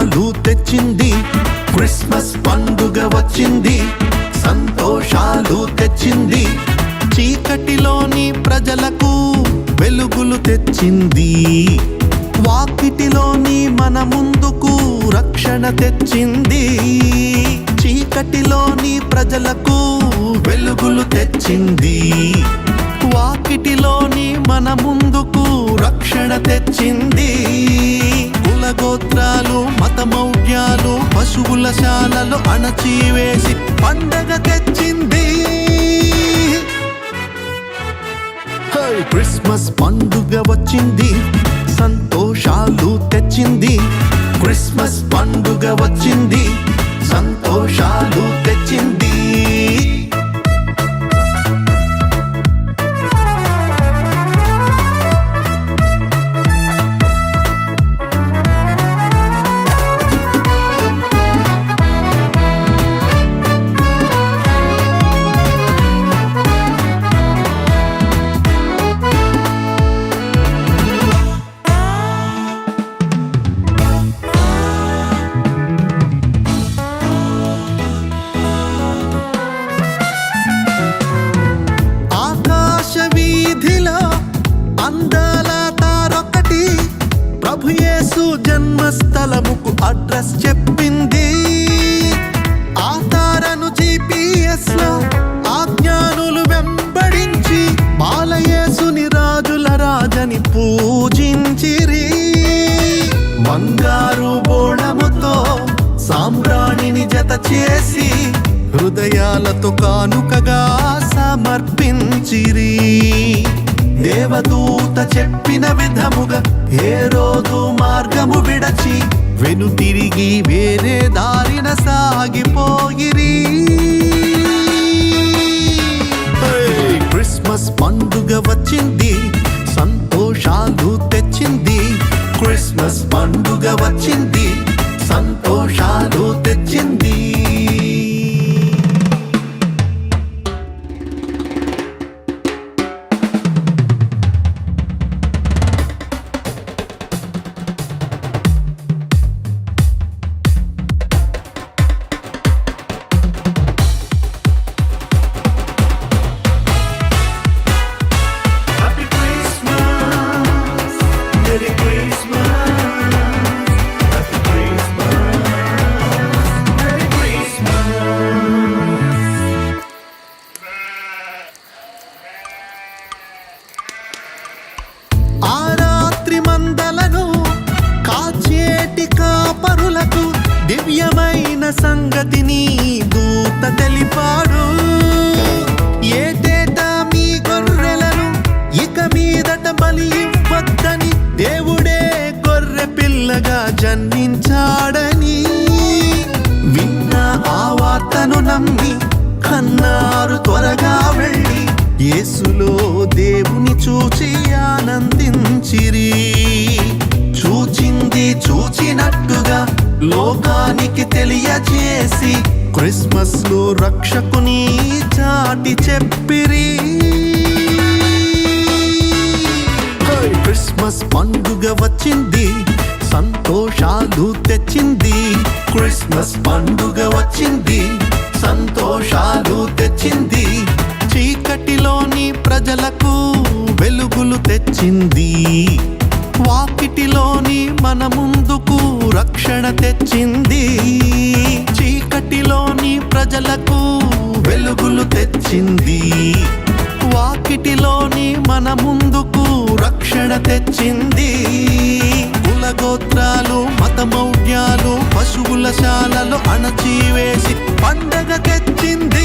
తెచ్చింది. క్రిస్మస్ పండుగ వచ్చింది. సంతోషాలు తెచ్చింది. చీకటిలోని ప్రజలకు వెలుగులు తెచ్చింది. వాకిటిలోని మన ముందుకు రక్షణ తెచ్చింది. చీకటిలోని ప్రజలకు వెలుగులు తెచ్చింది. వాకిటిలోని మన ముందుకు రక్షణ తెచ్చింది. కులగోత్రాలు మతమౌఢ్యాలు పశువుల శాలలు అణచివేసి పండగ తెచ్చింది. క్రిస్మస్ పండుగ వచ్చింది సంతోషాలు తెచ్చింది. క్రిస్మస్ పండుగ వచ్చింది సంతోషాలు తెచ్చింది. యేసు జన్మస్థలముకు అడ్రస్ చెప్పింది. ఆ తారను జీపీఎస్లో ఆజ్ఞానులు వెంబడించి బాలయేసుని రాజుల రాజని పూజించిరి. బంగారు బోళముతో సామ్రాణిని జత చేసి హృదయాలతో కానుకగా సమర్పించిరి. దేవదూత చెప్పిన విధముగా ఏ రోజు మార్గము విడచి వెను తిరిగి వేరే దారిన సాగిపోయిరి. క్రిస్మస్ పండుగ వచ్చింది సంతోషాలు తెచ్చింది. క్రిస్మస్ పండుగ వచ్చింది దివ్యమైన సంగతిని దూత తెలిపాడు. ఏటేటా మీ గొర్రెలను ఇక మీదట బలి ఇవ్వద్దని దేవుడే గొర్రె పిల్లగా జన్మించాడని విన్న ఆ వార్తను నమ్మి కన్నారు త్వరగా వెళ్ళి యేసులో దేవుని చూచి ఆనందించిరి. లోకానికి తెలియజేసి క్రిస్మస్లో రక్షకుని చాటి చెప్పిరి. క్రిస్మస్ పండుగ వచ్చింది సంతోషాలు తెచ్చింది. క్రిస్మస్ పండుగ వచ్చింది రక్షణ తెచ్చింది? చీకటిలోని ప్రజలకు వెలుగులు తెచ్చింది. వాకిటిలోని మన ముందుకు రక్షణ తెచ్చింది. కులగోత్రాలు మతమౌఢ్యాలు పశువుల శాలలు అణచివేసి పండగ తెచ్చింది.